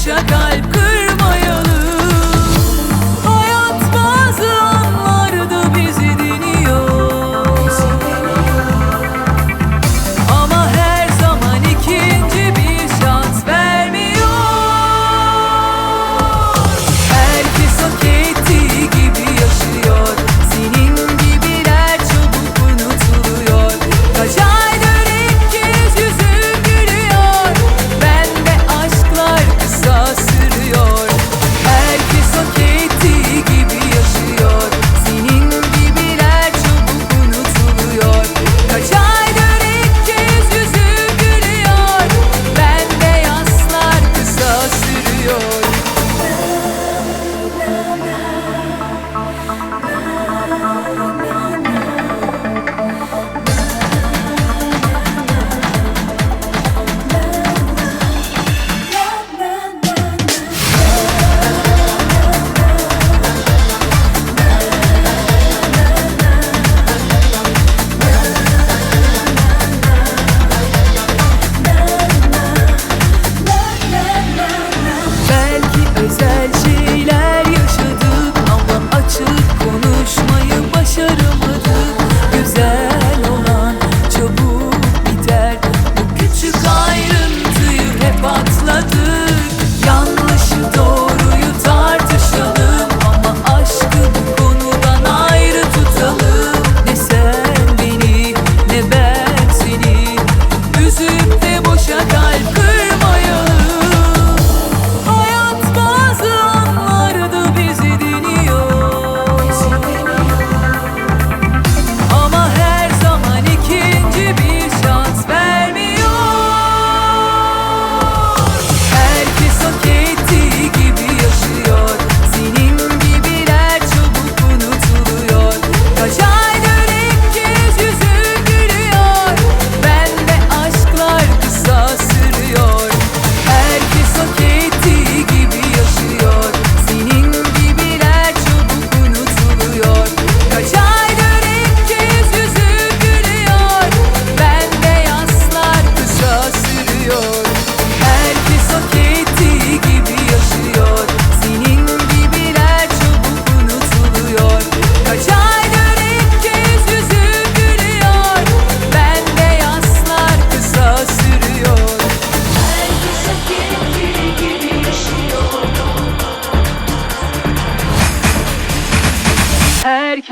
boşa kalp kır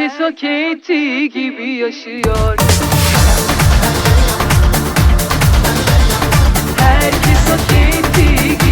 herkes hak ettiği gibi yaşıyor. Herkes hak ettiği gibi